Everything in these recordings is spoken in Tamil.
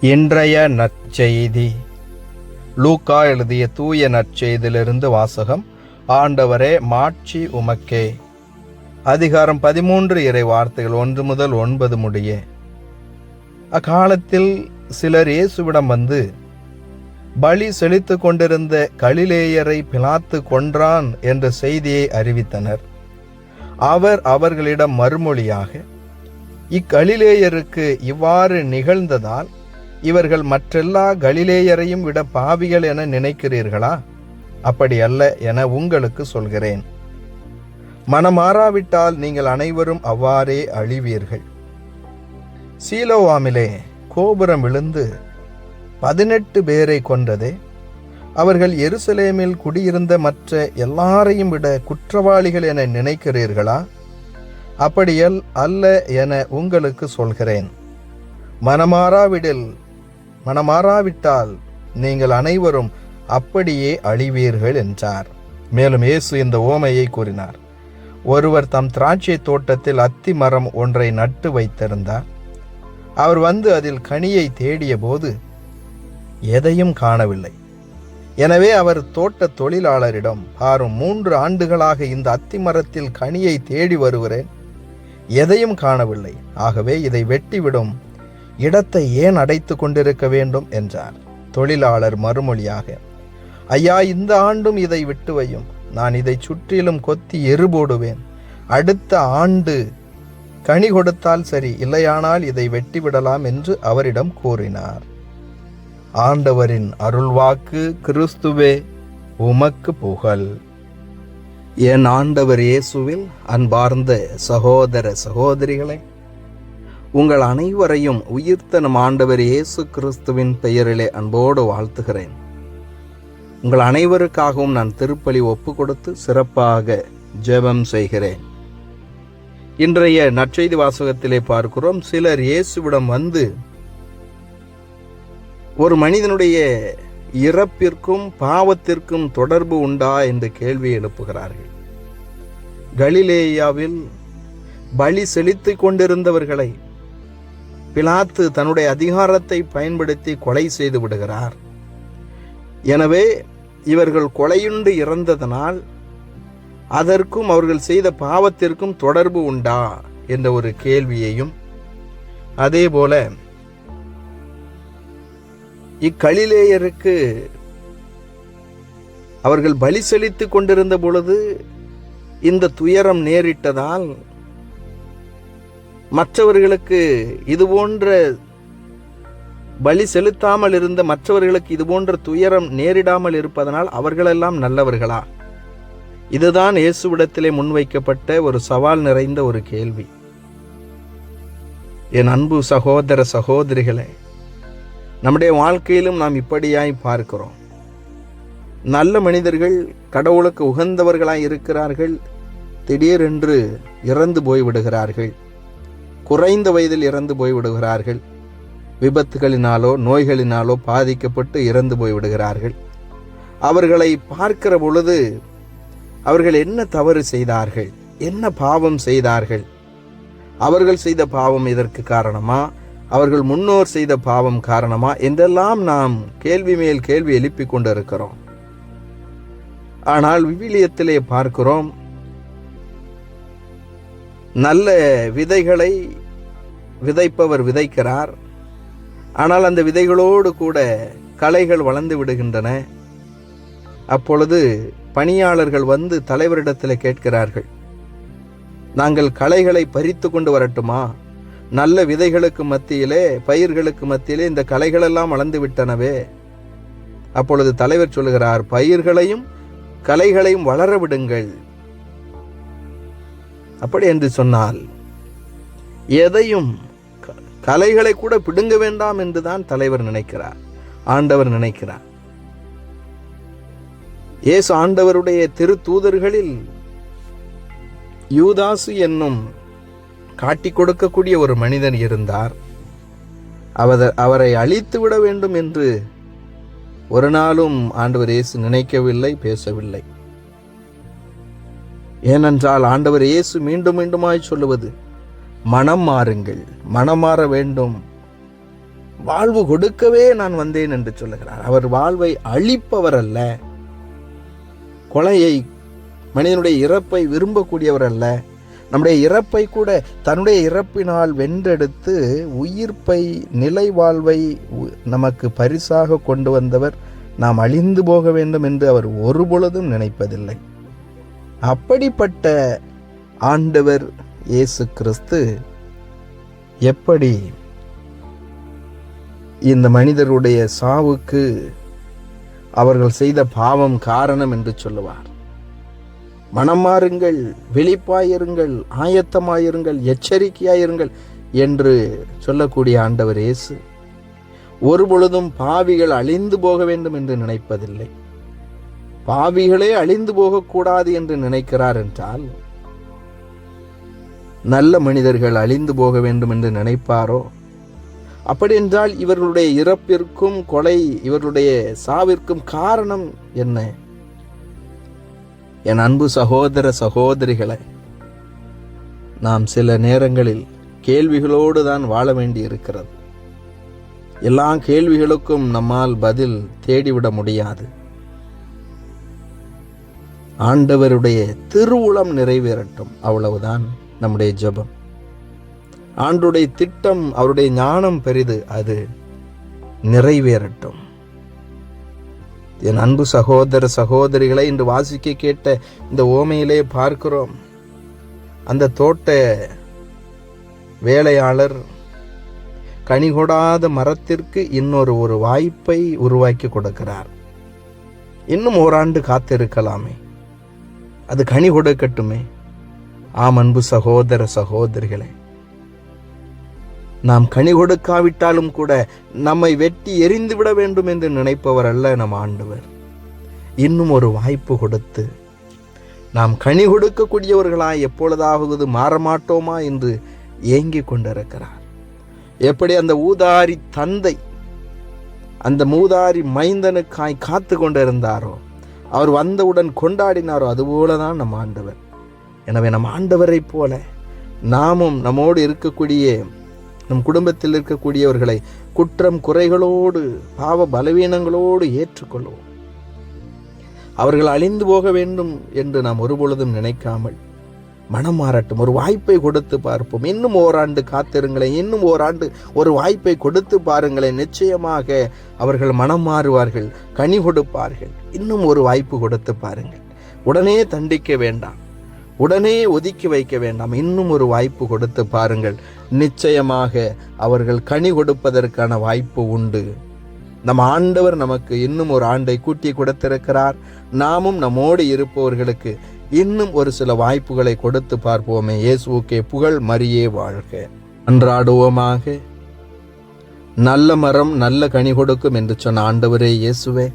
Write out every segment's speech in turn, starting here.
இன்றைய நற்செய்தி. லூக்கா எழுதிய தூய நற்செய்தியிலிருந்து வாசகம் ஆண்டவரே மாட்சி உமக்கே. அதிகாரம் பதிமூன்று இறை வார்த்தைகள் ஒன்று முதல் ஒன்பது முடிய. அக்காலத்தில் சிலர் இயேசுவிடம் வந்து பலி செழித்து கொண்டிருந்த கலிலேயரை பிளாத்து கொன்றான் என்ற செய்தியை அறிவித்தனர். அவர் அவர்களிடம் மறுமொழியாக இக்கலிலேயருக்கு இவ்வாறு நிகழ்ந்ததால் இவர்கள் மற்றெல்லா கலிலேயரையும் விட பாவிகள் என நினைக்கிறீர்களா? அப்படி அல்ல என உங்களுக்கு சொல்கிறேன். மனமாறாவிட்டால் நீங்கள் அனைவரும் அவ்வாறே அழிவீர்கள். சீலோவாமிலே கோபுரம் விழுந்து பதினெட்டு பேரை கொன்றதே அவர்கள் எருசலேமில் குடியிருந்த மற்ற எல்லாரையும் விட குற்றவாளிகள் என நினைக்கிறீர்களா? அப்படியல் அல்ல என உங்களுக்கு சொல்கிறேன். மனமாறாவிடில் மனமாறாவிட்டால் நீங்கள் அனைவரும் அப்படியே அழிவீர்கள் என்றார். மேலும் இயேசு இந்த ஓமையை கூறினார். ஒருவர் தம் திராட்சை தோட்டத்தில் அத்தி மரம் ஒன்றை நட்டு வைத்திருந்தார். அவர் வந்து அதில் கனியை தேடிய போது எதையும் காணவில்லை. எனவே அவர் தோட்ட தொழிலாளரிடம் பாரும் மூன்று ஆண்டுகளாக இந்த அத்தி மரத்தில் கனியை தேடி வருகிறேன். எதையும் காணவில்லை. ஆகவே இதை வெட்டிவிடும் இடத்தை ஏன் அடைத்து கொண்டிருக்க வேண்டும் என்றார் தொழிலாளர் மறுமொழியாக ஐயா இந்த ஆண்டும் இதை விட்டு வையும். நான் இதை சுற்றிலும் கொத்தி எரு போடுவேன். அடுத்த ஆண்டு கனி கொடுத்தால் சரி இல்லையானால் இதை வெட்டிவிடலாம் என்று அவரிடம் கூறினார். ஆண்டவரின் அருள்வாக்கு கிறிஸ்துவே உமக்கு புகழ். என் ஆண்டவர் இயேசுவில் அன்பார்ந்த சகோதர சகோதரிகளை உங்கள் அனைவரையும் உயிர்த்த நம் ஆண்டவர் இயேசு கிறிஸ்துவின் பெயரிலே அன்போடு வாழ்த்துகிறேன். உங்கள் அனைவருக்காகவும் நான் திருப்பலி ஒப்பு கொடுத்து சிறப்பாக ஜெபம் செய்கிறேன். இன்றைய நற்செய்தி வாசகத்திலே பார்க்கிறோம் சிலர் இயேசுவிடம் வந்து ஒரு மனிதனுடைய இறப்பிற்கும் பாவத்திற்கும் தொடர்பு உண்டா? என்று கேள்வி எழுப்புகிறார்கள். கலிலேயாவில் பலி செலுத்திக் கொண்டிருந்தவர்களை பிலாத்து தன்னுடைய அதிகாரத்தை பயன்படுத்தி கொலை செய்து விடுகிறார். எனவே இவர்கள் கொலையுண்டு இறந்ததனால் அதற்கும் அவர்கள் செய்த பாவத்திற்கும் தொடர்பு உண்டா? என்ற ஒரு கேள்வியையும் அதே போல இக்கலிலேயருக்கு அவர்கள் பலி செலுத்திக் கொண்டிருந்த பொழுது இந்த துயரம் நேரிட்டதால் மற்றவர்களுக்கு இது போன்ற பலி செலுத்தாமல் இருந்த மற்றவர்களுக்கு இது போன்ற துயரம் நேரிடாமல் இருப்பதனால் அவர்களெல்லாம் நல்லவர்களா? இதுதான் இயேசுவிடத்திலே முன்வைக்கப்பட்ட ஒரு சவால் நிறைந்த ஒரு கேள்வி. என் அன்பு சகோதர சகோதரிகளே நம்முடைய வாழ்க்கையிலும் நாம் இப்படியாய் பார்க்கிறோம். நல்ல மனிதர்கள் கடவுளுக்கு உகந்தவர்களாய் இருக்கிறார்கள் திடீரென்று இறந்து போய்விடுகிறார்கள். குறைந்த வயதில் இறந்து போய்விடுகிறார்கள் விபத்துகளினாலோ நோய்களினாலோ பாதிக்கப்பட்டு இறந்து போய்விடுகிறார்கள் அவர்களை பார்க்கிற பொழுது அவர்கள் என்ன தவறு செய்தார்கள்? என்ன பாவம் செய்தார்கள்? அவர்கள் செய்த பாவம் இதற்கு காரணமா? அவர்கள் முன்னோர் செய்த பாவம் காரணமா? என்றெல்லாம் நாம் கேள்வி மேல் கேள்வி எழுப்பிக் கொண்டிருக்கிறோம். ஆனால் விவிலியத்திலே பார்க்கிறோம் நல்ல விதைகளை விதைப்பவர் விதைக்கிறார். ஆனால் அந்த விதைகளோடு கூட களைகள் வளர்ந்து விடுகின்றன. அப்பொழுது பணியாளர்கள் வந்து தலைவரிடத்தில் கேட்கிறார்கள் நாங்கள் களைகளை பறித்து கொண்டு வரட்டுமா? நல்ல விதைகளுக்கு மத்தியிலே பயிர்களுக்கு மத்தியிலே இந்த களைகளெல்லாம் வளர்ந்து விட்டனவே? அப்பொழுது தலைவர் சொல்கிறார் பயிர்களையும் கலைகளையும் வளர விடுங்கள். அப்படி என்று சொன்னால் எதையும் கலைகளை கூட பிடுங்க வேண்டாம் என்றுதான் தலைவர் நினைக்கிறார். ஆண்டவர் நினைக்கிறார். இயேசு ஆண்டவருடைய திருத்தூதர்களில் யூதாசு என்னும் காட்டிக் கொடுக்கக்கூடிய ஒரு மனிதன் இருந்தார். அவர் அவரை அழித்து விட வேண்டும் என்று ஒரு நாளும் ஆண்டவர் இயேசு நினைக்கவில்லை பேசவில்லை. ஏனென்றால் ஆண்டவர் இயேசு மீண்டும் மீண்டுமாய் சொல்லுவது மனம் மாறுங்கள். மனம் மாற வேண்டும். வாழ்வு கொடுக்கவே நான் வந்தேன் என்று சொல்லுகிறார். அவர் வாழ்வை அழிப்பவர் அல்ல கொலையை மனிதனுடைய இறப்பை விரும்பக்கூடியவர் அல்ல. நம்முடைய இறப்பை கூட தன்னுடைய இறப்பினால் வென்றெடுத்து உயிர்ப்பை நிலை வாழ்வை உ- நமக்கு பரிசாக கொண்டு வந்தவர் நாம் அழிந்து போக வேண்டும் என்று அவர் ஒருபொழுதும் நினைப்பதில்லை. அப்படிப்பட்ட ஆண்டவர் இயேசு கிறிஸ்து எப்படி இந்த மனிதருடைய சாவுக்கு அவர்கள் செய்த பாவம் காரணம் என்று சொல்லுவார். மனம் மாறுங்கள் விழிப்பாயிருங்கள் ஆயத்தமாயிருங்கள் எச்சரிக்கையாயிருங்கள் என்று சொல்லக்கூடிய ஆண்டவர் இயேசு ஒருபொழுதும் பாவிகள் அழிந்து போக வேண்டும் என்று நினைப்பதில்லை. பாவிகளே அழிந்து போகக்கூடாது என்று நினைக்கிறார் என்றால் நல்ல மனிதர்கள் அழிந்து போக வேண்டும் என்று நினைப்பாரோ? அப்படியென்றால் இவர்களுடைய இறப்பிற்கும் கொலை இவர்களுடைய சாவிற்கும் காரணம் என்ன? என் அன்பு சகோதர சகோதரிகளை நாம் சில நேரங்களில் கேள்விகளோடு தான் வாழ வேண்டி இருக்கிறது எல்லா கேள்விகளுக்கும் நம்மால் பதில் தேடிவிட முடியாது. ஆண்டவருடைய திருவுளம் நிறைவேறட்டும் அவ்வளவுதான். நம்முடைய ஜெபம். ஆண்டுடைய திட்டம் அவருடைய ஞானம் பெரிது அது நிறைவேறட்டும். என் அன்பு சகோதர சகோதரிகளை இன்று வாசிக்க கேட்ட இந்த ஓமையிலே பார்க்கிறோம். அந்த தோட்ட வேலையாளர் கனிகொடாத மரத்திற்கு இன்னொரு ஒரு வாய்ப்பை உருவாக்கி கொடுக்கிறார். இன்னும் ஓராண்டு காத்திருக்கலாமே. அது கனி கொடுக்கட்டுமே ஆம் அன்பு சகோதர சகோதரிகளே நாம் கனி கொடுக்காவிட்டாலும் கூட நம்மை வெட்டி எரிந்து விட வேண்டும் என்று நினைப்பவர் அல்ல நம் ஆண்டவர். இன்னும் ஒரு வாய்ப்பு கொடுத்து நாம் கனி கொடுக்கக்கூடியவர்களாய் எப்பொழுதாவது மாறமாட்டோமா என்று ஏங்கிக் கொண்டிருக்கிறார். எப்படி அந்த ஊதாரி தந்தை அந்த மூதாரி மைந்தனுக்காய் காத்து கொண்டிருந்தாரோ அவர் வந்தவுடன் கொண்டாடினாரோ அதுபோலதான் நம் ஆண்டவர். எனவே நம் ஆண்டவரைப் போல நாமும் நம்மோடு இருக்கக்கூடிய நம் குடும்பத்தில் இருக்கக்கூடியவர்களை குற்றம் குறைகளோடு பாவ பலவீனங்களோடு ஏற்றுக்கொள்வோம். அவர்கள் அழிந்து போக வேண்டும் என்று நாம் ஒருபொழுதும் நினைக்காமல் மனம் மாறட்டும். ஒரு வாய்ப்பை கொடுத்து பார்ப்போம். இன்னும் ஓராண்டு காத்திருங்களேன். இன்னும் ஓராண்டு ஒரு வாய்ப்பை கொடுத்து பாருங்களேன். நிச்சயமாக அவர்கள் மனம் மாறுவார்கள் கனி கொடுப்பார்கள். இன்னும் ஒரு வாய்ப்பு கொடுத்து பாருங்கள். உடனே தண்டிக்க வேண்டாம். உடனே ஒதுக்கி வைக்க வேண்டாம். இன்னும் ஒரு வாய்ப்பு கொடுத்து பாருங்கள். நிச்சயமாக அவர்கள் கனி கொடுப்பதற்கான வாய்ப்பு உண்டு. நம் ஆண்டவர் நமக்கு இன்னும் ஒரு ஆண்டை கூட்டி கொடுத்திருக்கிறார். நாமும் நம்மோடு இருப்பவர்களுக்கு இன்னும் ஒரு சில வாய்ப்புகளை கொடுத்து பார்ப்போமே. இயேசுக்கே புகழ் மரியே வாழ்க. அன்றாடுவோமாக. நல்ல மரம் நல்ல கனி கொடுக்கும் என்று சொன்ன ஆண்டவரே இயேசுவே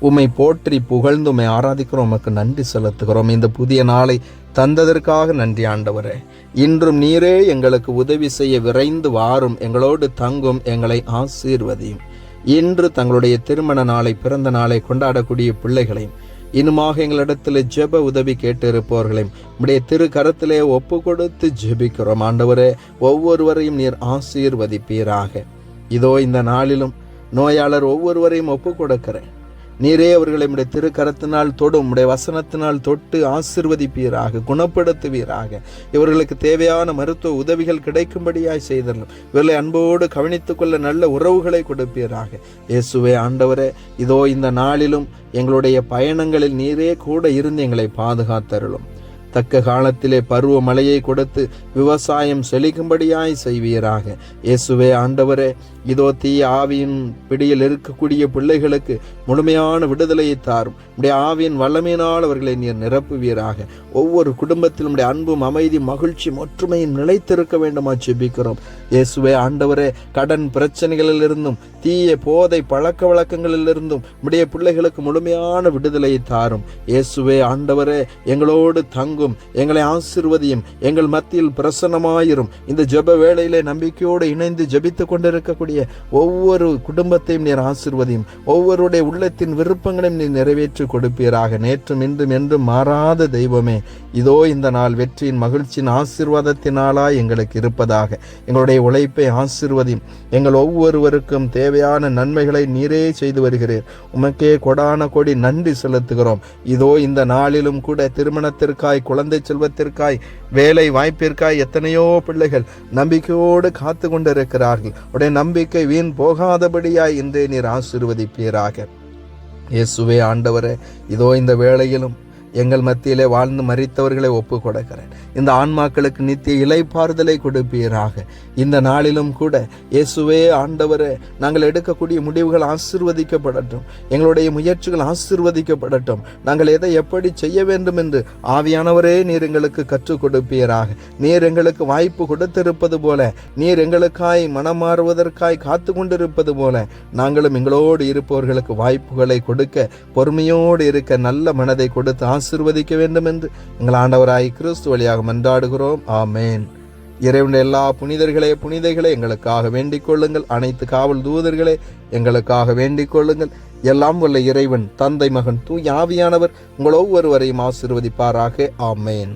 உம்மை போற்றி புகழ்ந்து உம்மை ஆராதிக்கிறோம். உமக்கு நன்றி செலுத்துகிறோம். இந்த புதிய நாளை தந்ததற்காக நன்றி ஆண்டவரே. இன்றும் நீரே எங்களுக்கு உதவி செய்ய விரைந்து வாரும். எங்களோடு தங்கும் எங்களை ஆசீர்வதியும். இன்று தங்களுடைய திருமண நாளை பிறந்த நாளை கொண்டாடக்கூடிய பிள்ளைகளையும் இன்னுமாக எங்களிடத்தில் ஜெப உதவி கேட்டு இருப்பவர்களையும் உடைய திரு கரத்திலே ஒப்பு கொடுத்து ஜெபிக்கிறோம். ஆண்டவரே ஒவ்வொருவரையும் நீர் ஆசீர்வதிப்பீராக. இதோ இந்த நாளிலும் நோயாளர் ஒவ்வொருவரையும் ஒப்பு கொடுக்கிறேன் நீரே அவர்களை உடைய திருக்கரத்தினால் தொடும் உடைய வசனத்தினால் தொட்டு ஆசிர்வதிப்பீராக குணப்படுத்துவீராக. இவர்களுக்கு தேவையான மருத்துவ உதவிகள் கிடைக்கும்படியாய் செய்தரலும் இவர்களை அன்போடு கவனித்துக்கொள்ள நல்ல உறவுகளை கொடுப்பீராக. இயேசுவே ஆண்டவரே இதோ இந்த நாளிலும் எங்களுடைய பயணங்களில் நீரே கூட இருந்து எங்களை பாதுகாத்தருளும். தக்க காலத்திலே பருவ மழையை கொடுத்து விவசாயம் செழிக்கும்படியாய் செய்வீராக. இயேசுவே ஆண்டவரே இதோ தீய ஆவியின் பிடியில் இருக்கக்கூடிய பிள்ளைகளுக்கு முழுமையான விடுதலையை தாரும். உடைய ஆவியின் வல்லமையினால் அவர்களை நீர் நிரப்புவீராக. ஒவ்வொரு குடும்பத்திலும் உடைய அன்பும் அமைதி மகிழ்ச்சி ஒற்றுமையும் நிலைத்திருக்க வேண்டுமா ஜெபிக்கிறோம். இயேசுவே ஆண்டவரே கடன் பிரச்சனைகளிலிருந்தும் தீய போதை பழக்க வழக்கங்களிலிருந்தும் உடைய பிள்ளைகளுக்கு முழுமையான விடுதலையை தாரும். இயேசுவே ஆண்டவரே எங்களோடு தங்கும் எங்களை ஆசிர்வதியும் எங்கள் மத்தியில் பிரசன்னமாயிரும். இந்த ஜெப வேளையிலே நம்பிக்கையோடு இணைந்து ஜெபித்துக் கொண்டிருக்கக்கூடிய ஒவ்வொருடைய ஒவ்வொரு குடும்பத்தையும் நீர் ஆசிர்வதியும். ஒவ்வொருடைய உள்ளத்தின் விருப்பங்களையும் நீர் நிறைவேற்றி கொடுப்பீராக. நேற்றும் இன்றும் என்றும் மாறாத தெய்வமே. இதோ இந்த நாள் வெற்றியின் மகிழ்ச்சியின் ஆசீர்வாதத்தினாலாய் எங்களுக்கு இருப்பதாக. எங்களுடைய உழைப்பை ஆசிர்வதியும். எங்கள் ஒவ்வொருவருக்கும் தேவையான நன்மைகளை நீரே செய்து வருகிறீர். உமக்கே கொடான கொடி நன்றி செலுத்துகிறோம். இதோ இந்த நாளிலும் கூட திருமணத்திற்காய் குழந்தை செல்வத்திற்காய் வேலை வாய்ப்பிற்காய் எத்தனையோ பிள்ளைகள் நம்பிக்கையோடு காத்து கொண்டிருக்கிறார்கள். உடைய நம்பிக்கை வீண் போகாதபடியாய் இன்றே நீர் ஆசிர்வதிப்பீராக. இயேசுவே ஆண்டவரே இதோ இந்த வேளையிலும் எங்கள் மத்தியிலே வாழ்ந்து மறித்தவர்களை ஒப்பு கொடுக்கிறேன் இந்த ஆன்மாக்களுக்கு நித்திய இலைப்பாறுதலை கொடுப்பீராக. இந்த நாளிலும் கூட இயேசுவே ஆண்டவரே நாங்கள் எடுக்கக்கூடிய முடிவுகள் ஆசிர்வதிக்கப்படட்டும். எங்களுடைய முயற்சிகள் ஆசிர்வதிக்கப்படட்டும். நாங்கள் எதை எப்படி செய்ய வேண்டும் என்று ஆவியானவரே நீர் எங்களுக்கு கற்றுக் கொடுப்பீராக. நீர் எங்களுக்கு வாய்ப்பு கொடுத்திருப்பது போல நீர் எங்களுக்காய் மனம் மாறுவதற்காய் காத்து கொண்டிருப்பது போல நாங்களும் எங்களோடு இருப்பவர்களுக்கு வாய்ப்புகளை கொடுக்க பொறுமையோடு இருக்க நல்ல மனதை கொடுத்து ஆசிர்வதிக்க வேண்டும் என்று எங்கள் ஆண்டவராய் கிறிஸ்து வழியாக மன்றாடுகிறோம். ஆமேன். இறைவனுடைய எல்லா புனிதர்களே புனிதைகளே எங்களுக்காக வேண்டிக் கொள்ளுங்கள். அனைத்து காவல் தூதர்களே எங்களுக்காக வேண்டிக் கொள்ளுங்கள். எல்லாம் உள்ள இறைவன் தந்தை மகன் தூய் ஆவியானவர் உங்கள் ஒவ்வொருவரையும் ஆசிர்வதிப்பாராக. ஆமேன்.